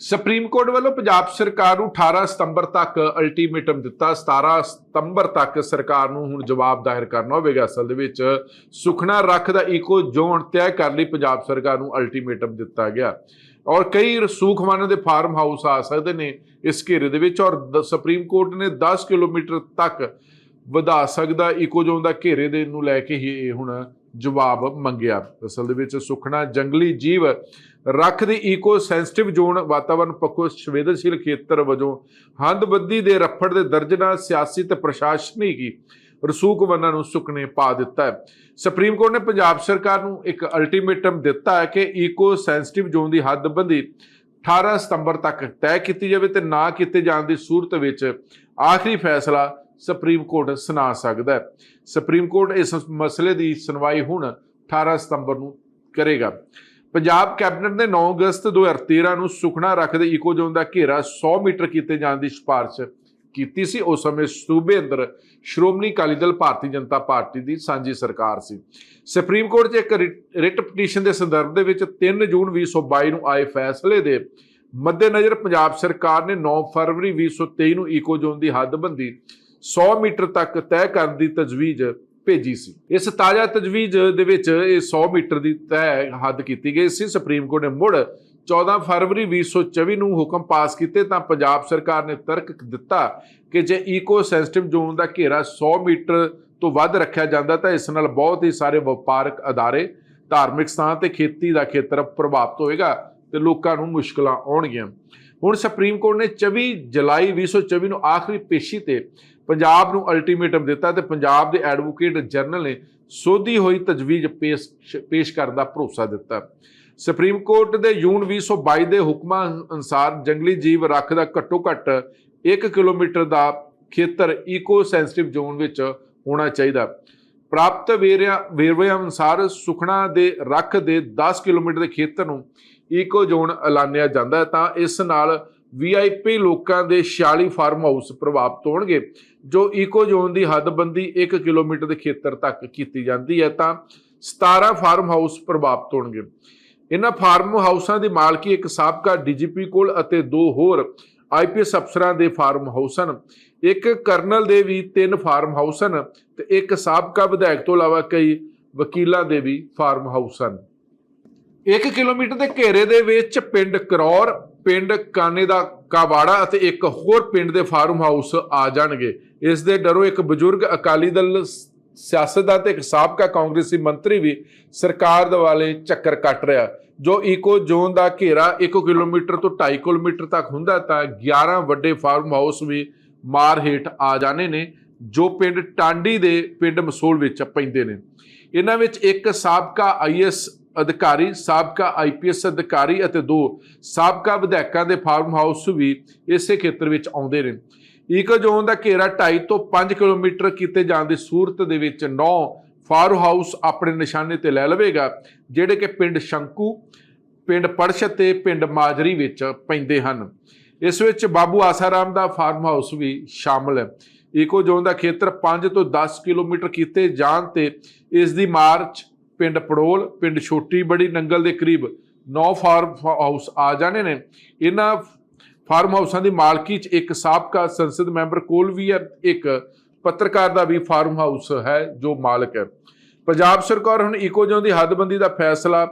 Supreme court ਵੱਲੋਂ ਪੰਜਾਬ ਸਰਕਾਰ ਨੂੰ 18 ਸਤੰਬਰ ਤੱਕ ਅਲਟੀਮੇਟਮ ਦਿੱਤਾ 17 ਸਤੰਬਰ ਤੱਕ ਸਰਕਾਰ ਨੂੰ ਹੁਣ ਜਵਾਬ ਦਾਇਰ ਕਰਨਾ ਹੋਵੇਗਾ। ਅਸਲ ਦੇ ਵਿੱਚ ਸੁਖਨਾ ਰੱਖ ਦਾ ਈਕੋ ਜ਼ੋਨ ਤੈਅ ਕਰਨ ਲਈ ਪੰਜਾਬ ਸਰਕਾਰ ਨੂੰ ਅਲਟੀਮੇਟਮ ਦਿੱਤਾ ਗਿਆ। ਔਰ ਕਈ ਰਸੂਖਵਾਨਾਂ ਦੇ ਫਾਰਮ ਹਾਊਸ ਆ ਸਕਦੇ ਨੇ ਇਸ ਘੇਰੇ ਦੇ ਵਿੱਚ ਔਰ ਸੁਪਰੀਮ ਕੋਰਟ ਨੇ 10 ਕਿਲੋਮੀਟਰ ਤੱਕ ਵਧਾ ਸਕਦਾ ਈਕੋ ਜ਼ੋਨ ਦਾ ਘੇਰੇ ਦੇ ਨੂੰ ਲੈ ਕੇ ਹੀ ਇਹ ਹੁਣ ਜਵਾਬ ਮੰਗਿਆ। ਅਸਲ ਦੇ ਵਿੱਚ ਸੁਖਣਾ ਜੰਗਲੀ ਜੀਵ ਰੱਖ ਦੀ ਈਕੋ ਸੈਂਸਿਟਿਵ ਜ਼ੋਨ ਵਾਤਾਵਰਣ ਪੱਖੋਂ ਸੰਵੇਦਨਸ਼ੀਲ ਖੇਤਰ ਵਜੋਂ ਹੰਦਬੰਦੀ ਦੇ ਰੱਫੜ ਦੇ ਦਰਜਨਾ ਸਿਆਸੀ ਤੇ ਪ੍ਰਸ਼ਾਸਨਿਕ ਰਸੂਖ ਵੰਨਾਂ ਨੂੰ ਸੁਕਨੇ ਪਾ ਦਿੱਤਾ ਹੈ। ਸੁਪਰੀਮ ਕੋਰਟ ਨੇ ਪੰਜਾਬ ਸਰਕਾਰ ਨੂੰ ਇੱਕ ਅਲਟੀਮੇਟਮ ਦਿੱਤਾ ਹੈ ਕਿ ਈਕੋ ਸੈਂਸਿਟਿਵ ਜ਼ੋਨ ਦੀ ਹੱਦਬੰਦੀ 18 ਸਤੰਬਰ ਤੱਕ ਤੈਅ ਕੀਤੀ ਜਾਵੇ ਤੇ ਨਾ ਕੀਤੇ ਜਾਣ ਦੀ ਸੂਰਤ ਵਿੱਚ ਆਖਰੀ ਫੈਸਲਾ ਸੁਪਰੀਮ ਕੋਰਟ ਸੁਣਾ ਸਕਦਾ ਹੈ। ਸੁਪਰੀਮ ਕੋਰਟ ਇਸ ਮਸਲੇ ਦੀ ਸੁਣਵਾਈ ਹੁਣ 18 ਸਤੰਬਰ ਨੂੰ ਕਰੇਗਾ। ਪੰਜਾਬ ਕੈਬਨਿਟ ਨੇ 9 ਅਗਸਤ 2013 ਨੂੰ ਸੁਖਣਾ ਰੱਖਦੇ ਇਕੋ ਜ਼ੋਨ ਦਾ ਘੇਰਾ 100 ਮੀਟਰ ਕੀਤੇ ਜਾਣ ਦੀ ਸਿਫਾਰਿਸ਼ ਕੀਤੀ ਸੀ। ਉਸ ਸਮੇਂ ਸੂਬੇ ਅੰਦਰ ਸ਼੍ਰੋਮਣੀ ਅਕਾਲੀ ਦਲ ਭਾਰਤੀ ਜਨਤਾ ਪਾਰਟੀ ਦੀ ਸਾਂਝੀ ਸਰਕਾਰ ਸੀ। ਸੁਪਰੀਮ ਕੋਰਟ 'ਚ ਇੱਕ ਰਿਟ ਪਟੀਸ਼ਨ ਦੇ ਸੰਦਰਭ ਦੇ ਵਿੱਚ 3 ਜੂਨ 2022 ਨੂੰ ਆਏ ਫੈਸਲੇ ਦੇ ਮੱਦੇਨਜ਼ਰ ਪੰਜਾਬ ਸਰਕਾਰ ਨੇ 9 ਫਰਵਰੀ 2023 ਨੂੰ ਇਕੋ ਜ਼ੋਨ ਦੀ ਹੱਦਬੰਦੀ 100 ਮੀਟਰ ਤੱਕ ਤੈਅ ਕਰਨ ਦੀ ਤਜਵੀਜ਼ ਭੇਜੀ ਸੀ। ਇਸ ਤਾਜ਼ਾ ਤਜਵੀਜ਼ ਦੇ ਵਿੱਚ ਇਹ 100 ਮੀਟਰ ਦੀ ਤੈਅ ਹੱਦ ਕੀਤੀ ਗਈ ਸੀ। ਸੁਪਰੀਮ ਕੋਰਟ ਨੇ ਮੁੜ 14 ਫਰਵਰੀ 2024 ਨੂੰ ਹੁਕਮ ਪਾਸ ਕੀਤੇ ਤਾਂ ਪੰਜਾਬ ਸਰਕਾਰ ਨੇ ਤਰਕ ਦਿੱਤਾ ਕਿ ਜੇ ਈਕੋ ਸੈਂਸਿਟਿਵ ਜ਼ੋਨ ਦਾ ਘੇਰਾ 100 ਮੀਟਰ ਤੋਂ ਵੱਧ ਰੱਖਿਆ ਜਾਂਦਾ ਤਾਂ ਇਸ ਨਾਲ ਬਹੁਤ ਹੀ ਸਾਰੇ ਵਪਾਰਕ ਅਦਾਰੇ, ਧਾਰਮਿਕ ਸਥਾਨ ਤੇ ਖੇਤੀ ਦਾ ਖੇਤਰ ਪ੍ਰਭਾਵਿਤ ਹੋਏਗਾ ਤੇ ਲੋਕਾਂ ਨੂੰ ਮੁਸ਼ਕਲਾਂ ਆਉਣਗੀਆਂ। ਹੁਣ ਸੁਪਰੀਮ ਕੋਰਟ ਨੇ 24 ਜੁਲਾਈ 2024 ਨੂੰ ਆਖਰੀ ਪੇਸ਼ੀ ਤੇ ਪੰਜਾਬ ਨੂੰ ਅਲਟੀਮੇਟਮ ਦਿੱਤਾ ਤੇ ਪੰਜਾਬ ਦੇ ਐਡਵੋਕੇਟ ਜਨਰਲ ਨੇ ਸੋਧੀ ਹੋਈ ਤਜਵੀਜ਼ ਪੇਸ਼ ਕਰਨ ਦਾ ਭਰੋਸਾ ਦਿੱਤਾ। ਸੁਪਰੀਮ ਕੋਰਟ ਦੇ ਜੂਨ 2022 ਦੇ ਹੁਕਮਾਂ ਅਨੁਸਾਰ ਜੰਗਲੀ ਜੀਵ ਰੱਖ ਦਾ ਘੱਟੋ ਘੱਟ 1 ਕਿਲੋਮੀਟਰ ਦਾ ਖੇਤਰ ਈਕੋ ਸੈਂਸਿਟਿਵ ਜ਼ੋਨ ਵਿੱਚ ਹੋਣਾ ਚਾਹੀਦਾ। ਪ੍ਰਾਪਤ ਵੇਰਿਆ, ਵੇਰਵਿਆਂ ਅਨੁਸਾਰ ਸੁਖਣਾ ਦੇ ਰੱਖ ਦੇ 10 ਕਿਲੋਮੀਟਰ ਦੇ ਖੇਤਰ ਨੂੰ ਈਕੋ ਜ਼ੋਨ ਐਲਾਨਿਆ ਜਾਂਦਾ ਹੈ, ਤਾਂ ਇਸ ਨਾਲ ਵੀਆਈਪੀ ਲੋਕਾਂ ਦੇ 46 ਫਾਰਮ ਹਾਊਸ ਪ੍ਰਭਾਵਿਤ ਹੋਣਗੇ, ਜੋ ਈਕੋ ਜ਼ੋਨ ਦੀ ਹੱਦਬੰਦੀ 1 ਕਿਲੋਮੀਟਰ ਦੇ ਖੇਤਰ ਤੱਕ ਕੀਤੀ ਜਾਂਦੀ ਹੈ, ਤਾਂ 17 ਫਾਰਮ ਹਾਊਸ ਪ੍ਰਭਾਵਿਤ ਹੋਣਗੇ। ਇਹਨਾਂ ਫਾਰਮ ਹਾਊਸਾਂ ਦੀ ਮਾਲਕੀ ਇੱਕ ਸਾਬਕਾ ਡੀਜੀਪੀ ਕੋਲ ਅਤੇ ਦੋ ਹੋਰ ਆਈਪੀਐਸ ਅਫਸਰਾਂ ਦੇ ਫਾਰਮ ਹਾਊਸ ਹਨ। ਇੱਕ ਕਰਨਲ ਦੇ ਵੀ ਤਿੰਨ ਫਾਰਮ ਹਾਊਸ ਹਨ ਤੇ ਇੱਕ ਸਾਬਕਾ ਵਿਧਾਇਕ ਤੋਂ ਇਲਾਵਾ ਕਈ ਵਕੀਲਾਂ ਦੇ ਵੀ ਫਾਰਮ ਹਾਊਸ ਹਨ। 1 ਕਿਲੋਮੀਟਰ ਦੇ ਘੇਰੇ ਦੇ ਵਿੱਚ ਪਿੰਡ ਕਰੌਰ, ਪਿੰਡ ਕਾਨੇ ਦਾ ਕਾਵਾੜਾ ਅਤੇ ਇੱਕ ਹੋਰ ਪਿੰਡ ਦੇ ਫਾਰਮ ਹਾਊਸ ਆ ਜਾਣਗੇ। ਇਸ ਦੇ ਡਰੋਂ ਇੱਕ ਬਜ਼ੁਰਗ ਅਕਾਲੀ ਦਲ ਸਿਆਸਤਦਾਨ ਤੇ ਇੱਕ ਸਾਬਕਾ ਕਾਂਗਰਸੀ ਮੰਤਰੀ ਵੀ ਸਰਕਾਰ ਦੇ ਵਾਲੇ ਚੱਕਰ ਕੱਟ ਰਿਹਾ। ਜੋ ਈਕੋ ਜ਼ੋਨ ਦਾ ਘੇਰਾ 1 ਕਿਲੋਮੀਟਰ ਤੋਂ 2.5 ਕਿਲੋਮੀਟਰ ਤੱਕ ਹੁੰਦਾ ਤਾਂ 11 ਵੱਡੇ ਫਾਰਮ ਹਾਊਸ ਵੀ ਮਾਰ ਹੇਠ ਆ ਜਾਣੇ ਨੇ, ਜੋ ਪਿੰਡ ਟਾਂਡੀ ਦੇ ਪਿੰਡ ਮਸੂਲ ਵਿੱਚ ਪੈਂਦੇ ਨੇ। ਇਹਨਾਂ ਵਿੱਚ ਇੱਕ ਸਾਬਕਾ ਆਈਐਸ ਅਧਿਕਾਰੀ, ਸਾਬਕਾ ਆਈਪੀਐਸ ਅਧਿਕਾਰੀ ਅਤੇ ਦੋ ਸਾਬਕਾ ਵਿਧਾਇਕਾਂ ਦੇ ਫਾਰਮ ਹਾਊਸ ਵੀ ਇਸੇ ਖੇਤਰ ਵਿੱਚ ਆਉਂਦੇ ਨੇ। ਈਕੋ ਜ਼ੋਨ ਦਾ ਘੇਰਾ 2.5 ਤੋਂ 5 ਕਿਲੋਮੀਟਰ ਕੀਤੇ ਜਾਣ ਦੀ ਸੂਰਤ ਦੇ ਵਿੱਚ 9 ਫਾਰਮ ਹਾਊਸ ਆਪਣੇ ਨਿਸ਼ਾਨੇ ਤੇ ਲੈ ਲਵੇਗਾ, ਜਿਹੜੇ ਕਿ ਪਿੰਡ ਸ਼ੰਕੂ, ਪਿੰਡ ਪੜਸ਼ ਤੇ ਪਿੰਡ ਮਾਜਰੀ ਵਿੱਚ ਪੈਂਦੇ ਹਨ। ਇਸ ਵਿੱਚ ਬਾਬੂ ਆਸਾਰਾਮ ਦਾ ਫਾਰਮ ਹਾਊਸ ਵੀ ਸ਼ਾਮਲ ਹੈ। ਈਕੋ ਜ਼ੋਨ ਦਾ ਖੇਤਰ 5 ਤੋਂ 10 ਕਿਲੋਮੀਟਰ ਕੀਤੇ ਜਾਣ ਤੇ ਇਸ ਦੀ ਮਾਰਚ ਪਿੰਡ ਪੜੋਲ, ਪਿੰਡ ਛੋਟੀ ਬੜੀ ਨੰਗਲ ਦੇ ਕਰੀਬ ਨੌ ਫਾਰਮ ਹਾਊਸ ਆ ਜਾਣੇ ਨੇ। ਇਹਨਾਂ ਫਾਰਮ ਹਾਊਸਾਂ ਦੀ ਮਾਲਕੀ 'ਚ ਇੱਕ ਸਾਬਕਾ ਸੰਸਦ ਮੈਂਬਰ ਕੋਲ ਵੀ ਹੈ, ਇੱਕ ਪੱਤਰਕਾਰ ਦਾ ਵੀ ਫਾਰਮ ਹਾਊਸ ਹੈ ਜੋ ਮਾਲਕ ਹੈ। ਪੰਜਾਬ ਸਰਕਾਰ ਹੁਣ ਇਕੋ ਜ਼ੋਨ ਦੀ ਹੱਦਬੰਦੀ ਦਾ ਫੈਸਲਾ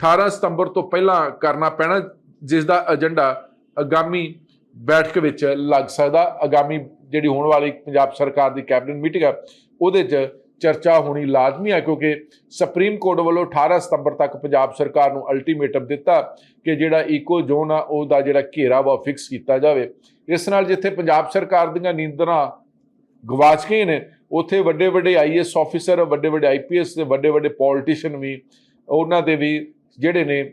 18 ਸਤੰਬਰ ਤੋਂ ਪਹਿਲਾਂ ਕਰਨਾ ਪੈਣਾ, ਜਿਸ ਦਾ ਏਜੰਡਾ ਆਗਾਮੀ ਬੈਠਕ ਵਿੱਚ ਲੱਗ ਸਕਦਾ। ਆਗਾਮੀ ਜਿਹੜੀ ਹੋਣ ਵਾਲੀ ਪੰਜਾਬ ਸਰਕਾਰ ਦੀ ਕੈਬਨਿਟ ਮੀਟਿੰਗ ਹੈ, ਉਹਦੇ 'ਚ ਚਰਚਾ ਹੋਣੀ ਲਾਜ਼ਮੀ ਹੈ, ਕਿਉਂਕਿ ਸੁਪਰੀਮ ਕੋਰਟ ਵੱਲੋਂ 18 ਸਤੰਬਰ ਤੱਕ ਪੰਜਾਬ ਸਰਕਾਰ ਨੂੰ ਅਲਟੀਮੇਟਮ ਦਿੱਤਾ ਕਿ ਜਿਹੜਾ ਈਕੋ ਜ਼ੋਨ ਆ, ਉਹਦਾ ਜਿਹੜਾ ਘੇਰਾ ਵਾ ਫਿਕਸ ਕੀਤਾ ਜਾਵੇ। ਇਸ ਨਾਲ ਜਿੱਥੇ ਪੰਜਾਬ ਸਰਕਾਰ ਦੀਆਂ ਨੀਂਦਰਾਂ ਗਵਾਚ ਗਏ ਨੇ, ਉੱਥੇ ਵੱਡੇ ਵੱਡੇ ਆਈਐਸ ਆਫੀਸਰ ਵੱਡੇ ਵੱਡੇ ਆਈਪੀਐਸ ਤੇ ਵੱਡੇ ਵੱਡੇ ਪੋਲਿਟਿਸ਼ੀਅਨ ਵੀ, ਉਹਨਾਂ ਦੇ ਵੀ ਜਿਹੜੇ ਨੇ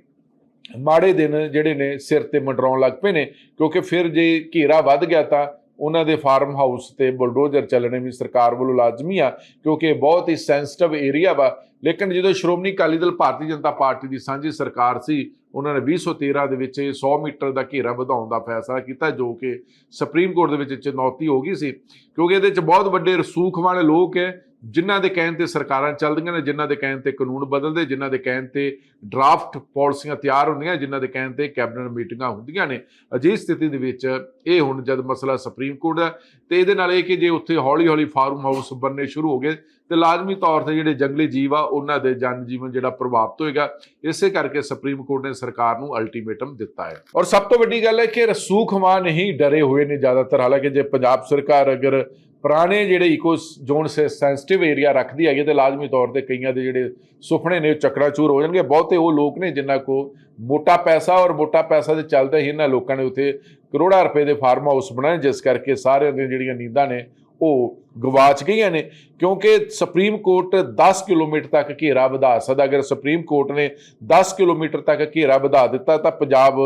ਮਾੜੇ ਦਿਨ ਜਿਹੜੇ ਨੇ ਸਿਰ ਤੇ ਮੰਡਰਾਉਣ ਲੱਗ ਪਏ ਨੇ, ਕਿਉਂਕਿ ਫਿਰ ਜੇ ਘੇਰਾ ਵੱਧ ਗਿਆ ਤਾਂ ਉਹਨਾਂ ਦੇ ਫਾਰਮ ਹਾਊਸ ਤੇ ਬੁਲਡੋਜ਼ਰ ਚੱਲਣੇ ਵੀ ਸਰਕਾਰ ਵੱਲੋਂ ਲਾਜ਼ਮੀ ਆ, ਕਿਉਂਕਿ ਇਹ ਬਹੁਤ ਹੀ ਸੈਂਸਿਟਿਵ ਏਰੀਆ ਵਾ। ਲੇਕਿਨ ਜਦੋਂ ਸ਼੍ਰੋਮਣੀ ਅਕਾਲੀ ਦਲ ਭਾਰਤੀ ਜਨਤਾ ਪਾਰਟੀ ਦੀ ਸਾਂਝੀ ਸਰਕਾਰ ਸੀ, ਉਹਨਾਂ ਨੇ 2013 ਦੇ ਵਿੱਚ ਇਹ 100 ਮੀਟਰ ਦਾ ਘੇਰਾ ਵਧਾਉਣ ਦਾ ਫੈਸਲਾ ਕੀਤਾ, ਜੋ ਕਿ ਸੁਪਰੀਮ ਕੋਰਟ ਦੇ ਵਿੱਚ ਚੁਣੌਤੀ ਹੋ ਗਈ ਸੀ। ਕਿਉਂਕਿ ਇਹਦੇ ਵਿੱਚ ਬਹੁਤ ਵੱਡੇ ਰਸੂਖ ਵਾਲੇ ਲੋਕ ਹੈ ਜਿਨ੍ਹਾਂ ਦੇ ਕਹਿਣ ਤੇ ਸਰਕਾਰਾਂ ਚੱਲਦੀਆਂ ਨੇ, ਜਿਨ੍ਹਾਂ ਦੇ ਕਹਿਣ ਤੇ ਕਾਨੂੰਨ ਬਦਲਦੇ, ਜਿਨ੍ਹਾਂ ਦੇ ਕਹਿਣ ਤੇ ਡਰਾਫਟ ਪਾਲਿਸੀਆਂ ਤਿਆਰ ਹੁੰਦੀਆਂ, ਜਿਨ੍ਹਾਂ ਦੇ ਕਹਿਣ ਤੇ ਕੈਬਨਿਟ ਮੀਟਿੰਗਾਂ ਹੁੰਦੀਆਂ ਨੇ। ਅਜਿਹੀ ਸਥਿਤੀ ਦੇ ਵਿੱਚ ਇਹ ਹੁਣ ਜਦ ਮਸਲਾ ਸੁਪਰੀਮ ਕੋਰਟ ਦਾ ਤੇ ਇਹਦੇ ਨਾਲ ਇਹ ਕਿ ਜੇ ਉੱਥੇ ਹੌਲੀ-ਹੌਲੀ ਫਾਰਮ ਹਾਊਸ ਬਣਨੇ ਸ਼ੁਰੂ ਹੋ ਗਏ, ਤੇ ਲਾਜ਼ਮੀ ਤੌਰ ਤੇ ਜਿਹੜੇ ਜੰਗਲੀ ਜੀਵ ਆ, ਉਹਨਾਂ ਦੇ ਜਨ ਜੀਵਨ ਜਿਹੜਾ ਪ੍ਰਭਾਵਿਤ ਹੋਏਗਾ, ਇਸੇ ਕਰਕੇ ਸੁਪਰੀਮ ਕੋਰਟ ਨੇ ਸਰਕਾਰ ਨੂੰ ਅਲਟੀਮੇਟਮ ਦਿੱਤਾ ਹੈ। ਔਰ ਸਭ ਤੋਂ ਵੱਡੀ ਗੱਲ ਹੈ ਕਿ ਰਸੂਖਵਾਂ ਨਹੀਂ ਡਰੇ ਹੋਏ ਨੇ ਜ਼ਿਆਦਾਤਰ। ਹਾਲਾਂਕਿ ਜੇ ਪੰਜਾਬ ਸਰਕਾਰ ਅਗਰ ਪੁਰਾਣੇ ਜਿਹੜੇ ਇਕੋ ਜ਼ੋਨ ਸੈਂਸਿਟਿਵ ਏਰੀਆ ਰੱਖਦੀ ਹੈਗੀ ਤੇ ਲਾਜ਼ਮੀ ਤੌਰ ਤੇ ਕਈਆਂ ਦੇ ਜਿਹੜੇ ਸੁਪਨੇ ਨੇ ਉਹ ਚੱਕਰਾਚੂਰ ਹੋ ਜਾਣਗੇ। ਬਹੁਤੇ ਉਹ ਲੋਕ ਨੇ ਜਿਨ੍ਹਾਂ ਕੋ ਮੋਟਾ ਪੈਸਾ ਔਰ ਮੋਟਾ ਪੈਸਾ ਦੇ ਚੱਲਦੇ ਹੀ ਇਹਨਾਂ ਲੋਕਾਂ ਨੇ ਉੱਥੇ ਕਰੋੜਾਂ ਰੁਪਏ ਦੇ ਫਾਰਮ ਹਾਊਸ ਬਣਾਏ, ਜਿਸ ਕਰਕੇ ਸਾਰਿਆਂ ਦੀਆਂ ਜਿਹੜੀਆਂ ਨੀਂਦਾਂ ਨੇ ਉਹ ਗਵਾਚ ਗਈਆਂ ਨੇ। ਕਿਉਂਕਿ ਸੁਪਰੀਮ ਕੋਰਟ 10 ਕਿਲੋਮੀਟਰ ਤੱਕ ਘੇਰਾ ਵਧਾ ਸਕਦਾ। ਅਗਰ ਸੁਪਰੀਮ ਕੋਰਟ ਨੇ 10 ਕਿਲੋਮੀਟਰ ਤੱਕ ਘੇਰਾ ਵਧਾ ਦਿੱਤਾ, ਤਾਂ ਪੰਜਾਬ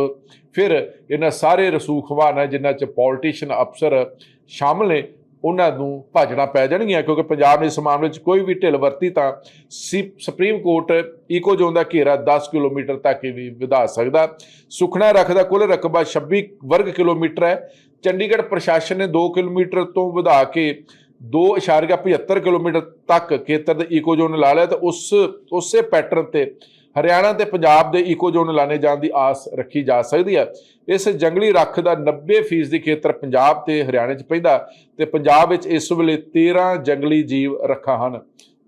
ਫਿਰ ਇਹਨਾਂ ਸਾਰੇ ਰਸੂਖਵਾਨ ਜਿਨ੍ਹਾਂ 'ਚ ਪੋਲੀਟੀਸ਼ੀਅਨ ਅਫਸਰ ਸ਼ਾਮਲ ਨੇ। ਉਹਨਾਂ ਨੂੰ ਭਾਜਣਾ ਪੈ ਜਾਣਗੀਆਂ, ਕਿਉਂਕਿ ਪੰਜਾਬ ਨੇ ਇਸ ਮਾਮਲੇ 'ਚ ਕੋਈ ਵੀ ਢਿੱਲ ਵਰਤੀ ਤਾਂ ਸੀ- ਸੁਪਰੀਮ ਕੋਰਟ ਈਕੋ ਜ਼ੋਨ ਦਾ ਘੇਰਾ 10 ਕਿਲੋਮੀਟਰ ਤੱਕ ਵੀ ਵਧਾ ਸਕਦਾ। ਸੁਖਣਾ ਰੱਖ ਦਾ ਕੁੱਲ ਰਕਬਾ 26 ਵਰਗ ਕਿਲੋਮੀਟਰ ਹੈ। ਚੰਡੀਗੜ੍ਹ ਪ੍ਰਸ਼ਾਸਨ ਨੇ 2 ਕਿਲੋਮੀਟਰ ਤੋਂ ਵਧਾ ਕੇ 2.75 ਕਿਲੋਮੀਟਰ ਤੱਕ ਖੇਤਰ ਦੇ ਇਕੋ ਜ਼ੋਨ ਲਾ ਲਿਆ ਤਾਂ ਉਸ, ਉਸੇ ਪੈਟਰਨ ਤੇ ਹਰਿਆਣਾ ਤੇ ਪੰਜਾਬ ਦੇ ਈਕੋ ਜ਼ੋਨ ਲਾਣੇ ਜਾਣ ਦੀ ਆਸ ਰੱਖੀ ਜਾ ਸਕਦੀ ਹੈ। ਇਸ ਜੰਗਲੀ ਰੱਖ ਦਾ 90% ਦੀ ਖੇਤਰ ਪੰਜਾਬ ਤੇ ਹਰਿਆਣੇ 'ਚ ਪੈਂਦਾ ਤੇ ਪੰਜਾਬ ਵਿੱਚ ਇਸ ਵੇਲੇ 13 ਜੰਗਲੀ ਜੀਵ ਰੱਖਾਂ ਹਨ,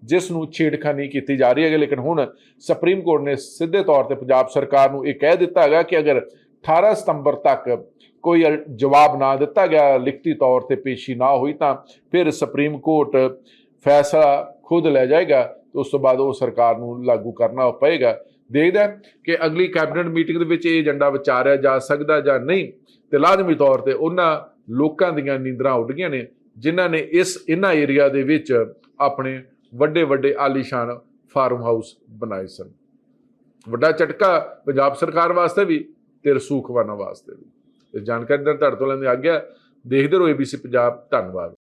ਜਿਸ ਨੂੰ ਛੇੜਖਾਨੀ ਕੀਤੀ ਜਾ ਰਹੀ ਹੈ ਲੇਕਿਨ ਹੁਣ ਸੁਪਰੀਮ ਕੋਰਟ ਨੇ ਸਿੱਧੇ ਤੌਰ ਤੇ ਪੰਜਾਬ ਸਰਕਾਰ ਨੂੰ ਇਹ ਕਹਿ ਦਿੱਤਾ ਹੈਗਾ ਕਿ ਅਗਰ 18 ਸਤੰਬਰ ਤੱਕ ਕੋਈ ਅਲ- ਜਵਾਬ ਨਾ ਦਿੱਤਾ ਗਿਆ, ਲਿਖਤੀ ਤੌਰ ਤੇ ਪੇਸ਼ੀ ਨਾ ਹੋਈ ਤਾਂ ਫਿਰ ਸੁਪਰੀਮ ਕੋਰਟ ਫੈਸਲਾ ਖੁਦ ਲੈ ਜਾਏਗਾ। ਤੇ ਉਸ ਤੋਂ ਬਾਅਦ ਉਹ ਸਰਕਾਰ ਨੂੰ ਲਾਗੂ ਕਰਨਾ ਪਏਗਾ। ਦੇਖਦਾ ਕਿ ਅਗਲੀ ਕੈਬਨਿਟ ਮੀਟਿੰਗ ਦੇ ਵਿੱਚ ਇਹ ਏਜੰਡਾ ਵਿਚਾਰਿਆ ਜਾ ਸਕਦਾ ਜਾਂ ਨਹੀਂ। ਤੇ ਲਾਜ਼ਮੀ ਤੌਰ ਤੇ ਉਹਨਾਂ ਲੋਕਾਂ ਦੀਆਂ ਨੀਂਦਰਾਂ ਉੱਡ ਗਈਆਂ ਨੇ, ਜਿਨ੍ਹਾਂ ਨੇ ਇਸ ਇਹਨਾਂ ਏਰੀਆ ਦੇ ਵਿੱਚ ਆਪਣੇ ਵੱਡੇ ਵੱਡੇ ਆਲੀਸ਼ਾਨ ਫਾਰਮ ਹਾਊਸ ਬਣਾਏ ਸਨ। ਵੱਡਾ ਝਟਕਾ ਪੰਜਾਬ ਸਰਕਾਰ ਵਾਸਤੇ ਵੀ ਤੇ ਰਸੂਖਵਾਨਾਂ ਵਾਸਤੇ ਵੀ। ਤੇ ਜਾਣਕਾਰੀ ਦਾ ਤੁਹਾਡੇ ਤੋਂ ਲੈਂਦੇ ਆ ਗਿਆ ਦੇਖਦੇ ਰਹੋ ABC ਪੰਜਾਬ। ਧੰਨਵਾਦ।